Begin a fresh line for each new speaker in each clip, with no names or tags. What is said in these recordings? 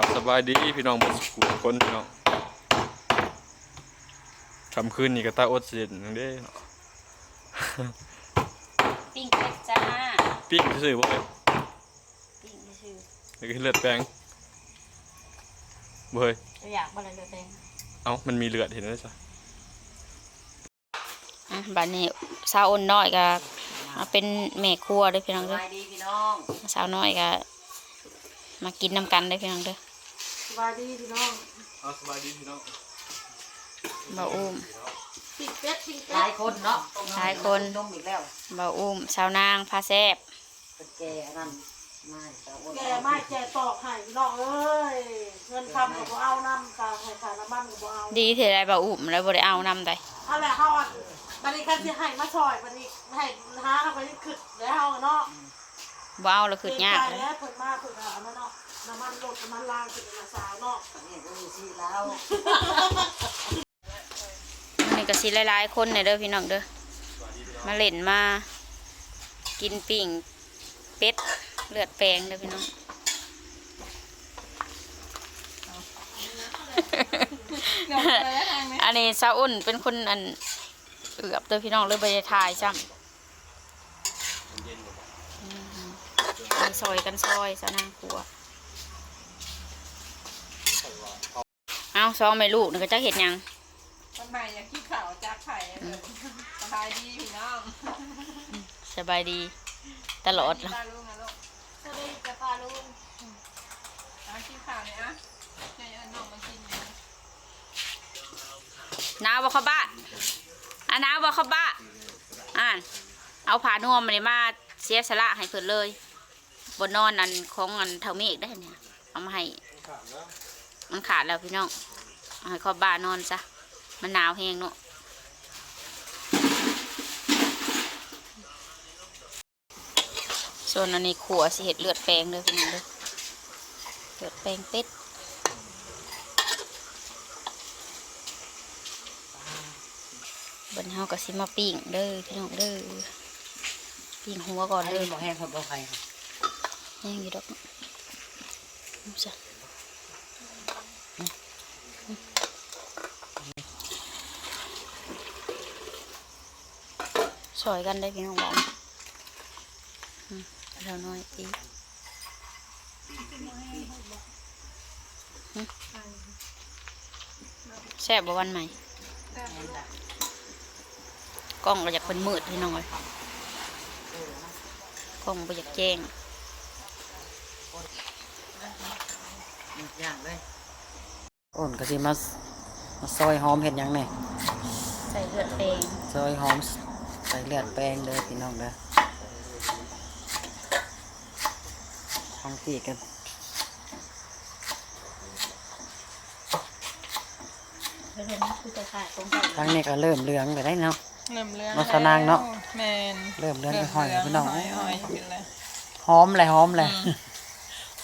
ครับสบายดีพี่น้องเบนสกูทุกคนพี่น้องคำคืนนี้ก็ตาอดเสียนนั่นเด้
ปิ้งเป็ดจ้า
ปิ้งซื่อๆบ่เอ้ย
ปิ้งชื่อ
แล้วก็เลือดแปลงบ่เฮ้ย
ตัวอยากบอะไรเลยเอง
เอ้ามันมีเลือดเห็นไหมจ๊ะ
อะบัดนี้สาวอ้นน้อยก็มาเป็นแม่ครัวเด้อพี่น้อง
ส
เด้อบา
ยดีพี่น้อง
สาวน้อยก็มากินน้ำกันเด้อพี่น้องเด้อ
ส บายดีพี่น้อง
เอาสบายดีพี่น้อง
บ่าวอุ้ม
ปิดเป็ดปิดเป็ดหลายคนเนาะ
หลายคน
ต้มอีกแล้ว
บ่าวอุ้มสาวนางพาแซบ
เป็นแกอันนั่นไม่สาวอ้น
แกไม่แกตอกให้พี่น้องเอ้ยเงินคำกับบ่เอาน้ำกาให้ขายน้ำมันกับบ่เอา
ดีเท่าไรบ่าวอุ้มแล้วบ่ได้เอานำใด
เอาแหละเขาอะบันนี้กันสิให้มาซอยบันนี้ให้หาเอาไปนี่ขึ้นแล้วเอาเนาะ
บ่เอาแล้วคือยาก
เกรง
เลย
ใจแล้วเพิ่นมาเพิ่นหามาเนาะ น้ำมันลดน้ำมันล้างขึ้นมาสาวเนาะ
นี่ก็มีชีแล้ว
มื้อนี้ก็สิหลายๆคนเนี่ยเด้อพี่น้องเด้อมาเล่นมา กินปิ้งเป็ดเลือดแปลงเด้อพี่น้องอันนี้ซาอุ่นเป็นคนอันเอือบเด้อพี่น้องเลยไปถ่ายจ้ำอืมมีซอยกันซอยสาวนางครัว เอาซองไม่ลูกนึกจะเห็ดหยัง
คนใหม่อยากขี้ข่าวจากไข่เลยสบายดีพี่น้อง
สบายดี ตลอด
ตาลุงนะลูก
สวัสดีจ้าป้าลุง
เอาขี้ข่าวเนี่ยอะให้เอาน้องมากินเนี่ย
หนาวบ่เข้าบ้านอะหนาวบ่เข้าบ้านอ่านเอาผ้านวมมาเลยมาเสียสละให้เพิ่นเลยบนนอนอันของอันเท่าเมฆได้เนี่ยเอามาให้มันขาดแล้วพี่น้องเอา ให้เข้าบ้านนอนซะ มันหนาวแห้งเนาะส่วนอันนี้ขัวสิเห็ดเลือดแปลงเลยพี่น้องเด้อเลือดแปลงเป็ดบนเฮาก็สิมาปิ้งเด้อพี่น้องเด้อปิ้งหัวก่อน
อัน
เด้
นี้
อ
หมอแห้งคนบ่ไฟครับ
แห้งอยู่ดอกนี่จ้ะ สอยกันได้อพี่น้องบ้านอืมเราน้อยตีอืมแซ่บบ่วันใหม่กล้องเราอยากเป็นมืดพี่น้องเลยกล้องเราอยากแจ้ง
อีกอย่างเลยอ้นก็สิมามาซอยหอมเห็ดหยังไง
ใส่เลือดแดง
ซอยหอม ใส่เลือดแป้งเด้อพี่น้องเด้อทองตีกัน
เลือดแดงคือจะขาดตรงกัน
ทางนี้ก็เริ่มเหลืองไปได้เนาะ
เริ่มเรื่อง
มาสนางเนาะ
แมน
เริ่มเริ่มไปห้อยพี่น้อง
หอยหอยกินเลย
หอมเลยหอมเลย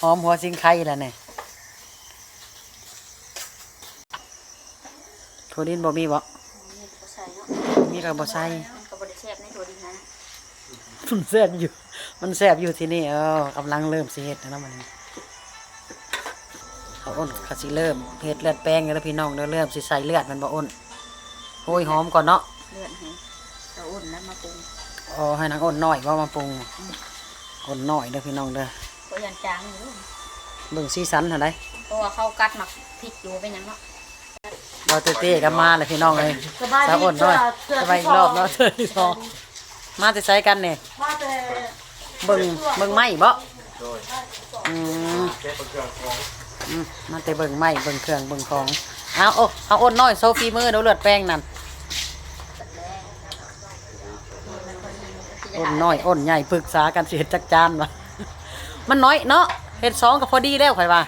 หอมหัวสิงไข่แล้วเนี่ยถั่วดินบ่มีบ่
นี่ก็ใส่เนาะ
มีกับบ่ใส่
ตัวดีนะ
มันแซ่บอยู่ มันแซ่บอยู่ที่นี่เออกำลังเริ่มสิเฮ็ดนะมันเขาอ้นเขาสิเริ่มเฮ็ดเลือดแป้งแล้วพี่น้องเด้อเริ่มสิใส่เลือดมันบ่อ้นโอ้ยหอมก่อนเนาะ
เลือดให้เราอุ่นแล้วมาปรุง
อ๋อให้นางอ้นน้อยว่ามาปรุงอ้นน้อยเด้อพี่น้องเด้อ
ก็ยันจางอยู่
เบิ่งสีสันเท่าได
เพราะว่าเขากัดหมักพริกอยู่เป็นหยังเนาะ
เราเต้ๆกันมาเลยพี่น้องเลย
สบาย
สาว
ดี
อ้นน้อย
เสื้อ
สบายอีกรอบเนาะเธอที่สอง มาแต่ใช้กันเนี่ย
มาแต่
เบิ่งเบิ่งไม้บ่อืมอืมมาแต่เบิ่งไม้เบิ่งเครื่องเบิ่งของเอาโอ้เอาอ้นน้อยโซฟีมือเดี๋ยวเลือดแป้งนั่นอ้นน้อยอ้นใหญ่ปรึกษากันสิเฮ็ดจักจานวะมันน้อยเนาะเฮ็ดสองก็พอดีแล้วข่อยว่า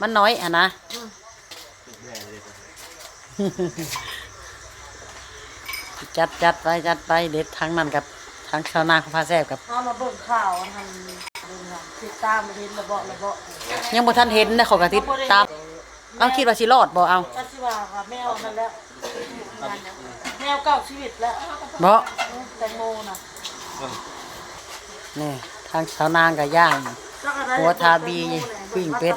มันน้อยอะนะ จัดจัดไปจัดไปเด็ดทั้งนั้นกับทั้งชาวนาของพาแซบกับ
เอามาเบิ่งข่าวอันนั้นเบิ่งว่าติดตามมาเห็นระเบาะระเบาะ
ยังบ่ทันเห็นนะเขอกระติดตามเอาคิดว่าสิรอดบ่เอา
ก็สิว่าว่าแมวนั่นแหละแมวเก่าชีวิตแล้ว
บ่
แตงโมน่ะ
นี่ทางชาวนางกับย่าง
จักอะไร
หัวทาบีปิ้งเป็ด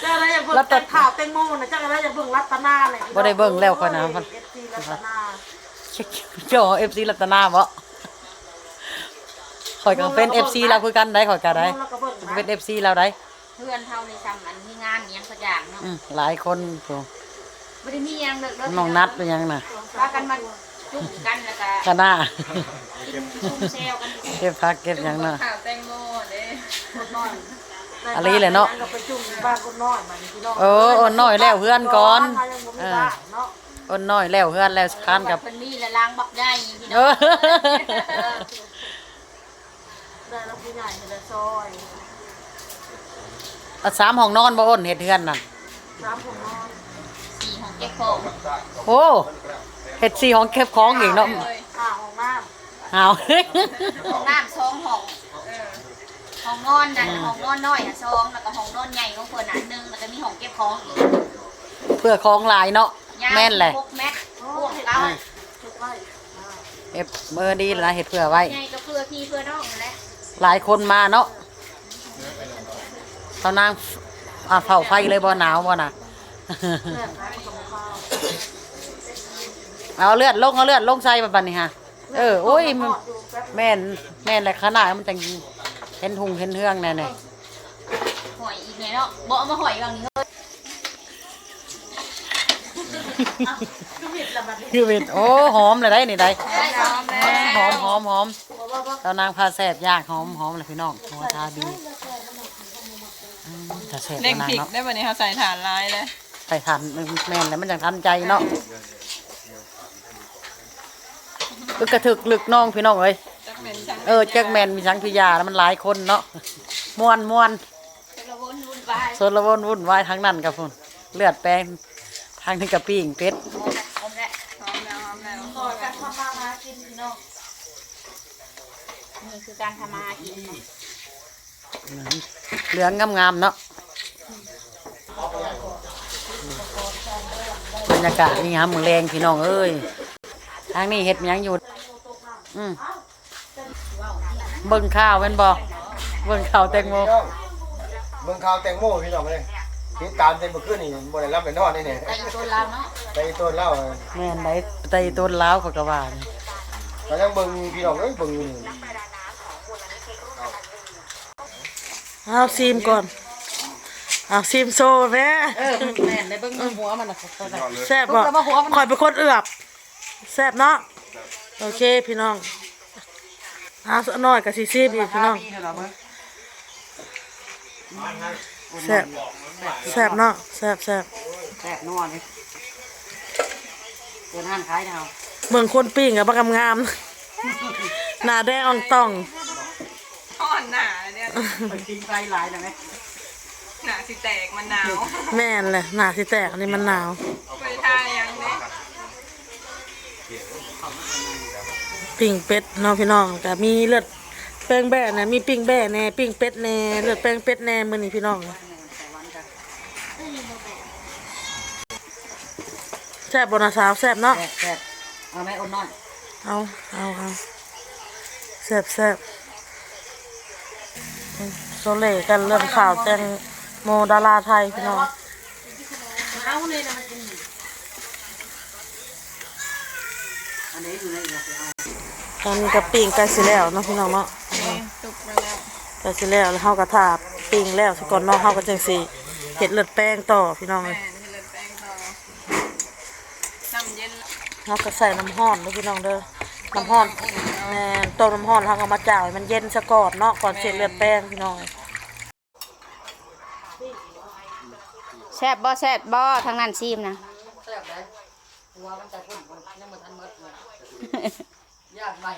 เจ้าอะไรอย่าเบิ่งแต่ข่าวแตงโมนะเจ้าอะไรอย่าเบิ่งรัตนาเลย
บ่ได้เบิ่งแล้วก่อนนะ
เอฟซี รัตนา
เจ้า FC รัตนาบ่ข่อยก็เป็น FC เราคือกันได้ข่อยก็ได้
แล้วก็เบิ่งนะ
เป็น FC เราได้
เพื่อนเท่าในซ้ำอันมีงานอิหยังสักอย่างเนาะ
อืมหลายคนโอ้
ไม่ได้มีอิหยังเลิกเลิก
น้องนัดเป็นยังน่ะ
ว่ากันมาจุ่มกันแล้วก็
กันหน้า
ชุ่มเซลกัน
เก็บพักเก็บหยังน่ะ
ข่าวแตงโมเด้
คนน้อย
อะไรแหละเนาะ
ก็ไปจุ่มบ้านคนน้อยมาพี่น้อง
เอออ่อนน้อยแล้วเพื่อนก่อน
เขายังบ่มีบ้านเนาะ
อ่ อนน้อยแล้วเพื่อนแล้วคานกับ
เป็นมีและล้างบักได้พี่
เอ
น้อง
อ
ได้แล้วผู้ใหญ่ให้ได้ซอย
เอาสามห้องนอนบ่อ้นเฮ็ดเฮือนน่ะ
น้ำผมนอน
สี่ของเก็บของ
โอ้เฮ็ดสี่ห้องเก็บของอีกเนาะ
ข้าวของน้
เอา
ห้องน้ำสองห้องห้องนอนนั่นห้องนอนน้อยอะสองแล้วก็ห้องนอนใหญ่ของเพิ่นอะหนึ่งแล้วก็มีห้องเก็บของอีก
เพื่อของหลายเนาะ
ยาว
แม่นแหละ
หกเมตรพวกเก้าำ
ทุกไร่อ่า
เอฟเบอร์ดีแล้วนะเฮ็ดเพื่อไว้
ใหญ่ก็เพื่อพี่เพื่อน้องนั่นแหละ
หลายคนมาเนาะเท่านางอ่าเผาไฟเลยบ่หนาวบ่น่ะ
เพื่อนขายกับข้าว
เอาเลือดลงเอาเลือดลงใส่บัดนี้ฮะเออโอ้ยมัน
ทอดอยู่แป๊บ
แม่นแม่นเลยขนาดมันจังเห็นหุงเห็นเฮืองแน่
หอยอีกไงเนาะบอกเอามาหอยบางนี้เฮ้ย
คือผิดละบัดนี้
ๆคือเป็นโอ้หอมเลยได้นี่ได้
ได้สองแล้ว
หอมหอมหอม
บอกว่าว่า
เจ้านางพาแซ่บย่างหอมหอมเลยพี่น้องหัวทาดีอืมถ้าแซ่บ
เร่ง
นาง
พริก
เนาะ
ได้วันนี้เขาใส่ถ่านลายเลย
ใส่ทันแม่นแล้วมันจังทันใจเนาะคือกระถึกลึกน้องพี่น้องเอ้ย
จักเป็นช่าง
เออแจ็คแมนมีสังพิยาแล้วมันหลายคนเนาะม่วนม่วน
จะระวนวุ่นวาย
โซนละวนวุ่นวายทั้งนั้นกับพุ่นเลือดแปลง ทางนี้กับปิ้งเป็ด
หอมแล้วหอมแล้ว
หอมแล้วหอ
ยกันทำมาหากินพี่น้อง
นี่คือการทำมาหากิน
เหลืองงามๆเนาะบรรยากาศนี่ฮะมือแรงพี่น้องเอ้ยทางนี้เห็ดยังอยู่อืมเบิ่งข้าวเป็นบ่เบิ่งข้าวแตงโม
เบิ่งข่าวแตงโมพี่น้องเลย ติดตามเต็มเมื่อคืนนี่บ่ได้รับไปนอนนี่เนี่ย
แต่อยู่ตัวเราเนาะ
ไปต้นเล่า
แม่นไหนไตต้นล้าวเขาก็ว่านี่
ก็ยังเบิ่งพี่น้องเอ้ยเบิ่งอยู่นี่
เอาซีมก่อนเอาซีมโซ่แม่
เออแม่นได้เบิ่งหัวมันน่ะเขาได้
แซ่บบ่คอยเป็นคนเอือบแซ่บเนาะโอเคพี่น้องเอาสักหน่อยกับซีซีบอีกพี่น้อง แซ่บแซ่บเนาะแซ่บแซ่บ
แซ่บนัวนี่เดินห้างขายดาว
เมืองคนปิ้งกับบักงามๆหน้าแดงอ่องต้อง
อ่อนหนาเนี่ย
ไปกินไกลหลายนะแม่
หนาสิแตกมันหนาว
แม่นเลยหน้าสิแตกอันนี้มันหนาว
ไปทายังเด้
ปิ้งเป็ดเนาะพี่น้องแต่มีเลือด แป้งแบ่แน่มีปิ้งแบ่แน่ปิ้งเป็ดแน่เลือดแป้งเป็ดแน่มื้อนี้พี่น้องแซ่บบ่นะสาวแซ่บเนาะ
แซ่บแซ่บเอาแม่อ้นน้อย
เอาเอาเอาแซ่บแซ่บโซเล่กันเรื่องข่าวแตงโมดาราไทยพี่น้อง
อันนี้อยู่ในอีกแล้วเอา
ตอนนี้กับปิ้งใกล้สิแล้วเนาะพี่น้องเนาะ
ตุกมา แล้ว
ใกล้สิแล้วแล้วเฮาก็ทาปิ้งแล้วสิก่อนเนาะเฮาก็จังสิเฮ็ดเลือดแป้งต่อพี่น้อง
แม่
เอ้ย
นี่เลยแป้งต่อน้ำเย็น
เฮาก็ใส่น้ำร้อนเด้อพี่น้องเด้อน้ำร้อนแม่นต้มน้ำร้อนเฮาก็มาจ่ายมันเย็นซะก่อนเนาะก่อนเสร็จเลือดแป้งพี่น้องเอ้ย
แซ่บบ่แซ่บบ่ทางนั้นซีมนะ
แซ่บเลยหัวมันจะพุ่นยังมันทันหมดเลยยากใหม่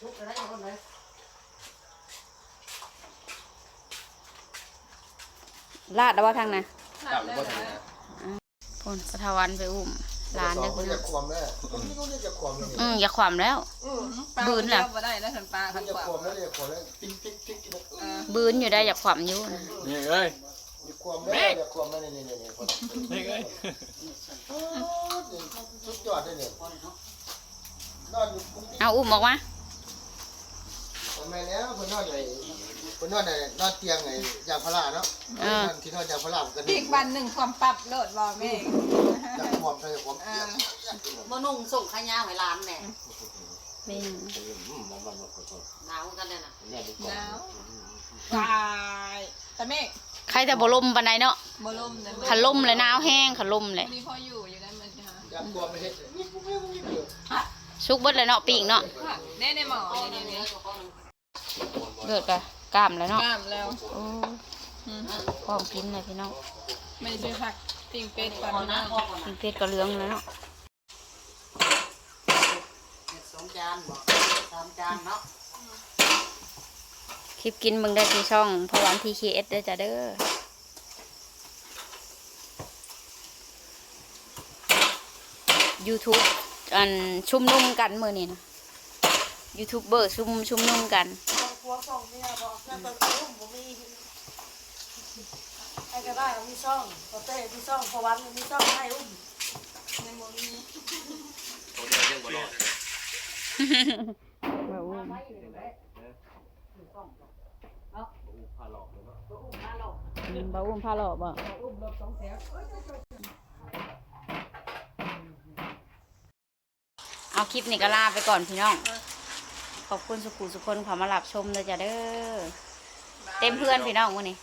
ทุกอะไรคนเลย
ลาดแล้วบ่ทางนั้น
หนาเลยนะ
พนสะทวันไปอุ้มร้านเด้อ
เขา
พี่
จะ
น้อง
ความแล้วนี่เขาจะความแล้วนี่
อืมอย่าขวามแล้ว บืนล่ะ
บ่ได้แล้วสันปลาขัน
จะ
กว่า
ความแล้วเนี่ยความแล้วติ๊กติ๊กติ๊กนะ
บืนอยู่ได้อย่าขวามอยู่นะ
นี่เอ้ย
จะความแล้วจะความแล้วนี่นี่นี่คน
นี่เอ้ย
สุดยอดเลยเนี่ยนอนอยู่
เอาอุ้มออกมา
ทำไมแล้วคนนอนอยู่ คนนอนน่ะนอนเตียงไอ้ยางพาราเนาะ
อ่า
นอนที่นอนยางพารากัน
อีกวันหนึ่งความปรับโหลดบ่แม่
จากความใส่ความเตียง
บ่นุ่งส่งขายาวให้หลานแหน่
เป็นหยัง
หนาวกันเลยน่ะ
หนาว ตายแต่แม่
ใครแต่บ่ลมปานใดเนาะ
บ่ลมเลย
ขันลมเลยหนาวแห้งขันลมเลย
มีพออยู่อยู่ได้มันจะหา
จากความไม่เฮ็ด
ชุกเบิดเลยเนาะปีกเนาะ
แน่ในหมอนี่นี่
เลือดกะ กล้ามแล้วเนาะ
กล้ามแล้ว
โอ้พร้อมกินเลยพี่น้อง
ไม่ได้ผักปิ่งเป็ดก่อน
พอนะ
นะ
พอก่อน
กินเป็ดก็เหลืองแล้วเนาะ
สองจานบ่สามจานเนาะ
คลิปกินมึงได้ที่ช่องพอวันทีเคเอสเด้อจ้ะเด้อ YouTube อันชุมนุมกันมื้อนี้นะยูทูบเบอร์ชุมชุมนุมกัน
ผัวสองเมียบอกนั่นเป็นลูกบ่มีให้ก็ได้มีช่องพอเต้มีช่องพอวันมีช่องให้อุ้ม
ในหมมี
อืมบ่อุ้มพาหลอกบ่เอาคลิปนี้ก็ลาไปก่อนพี่น้อง อบคุณสุขุสุคนขอมารับชมเลยจ้ะเด้อ เต็มเพื่อนพี่น้องวันนี้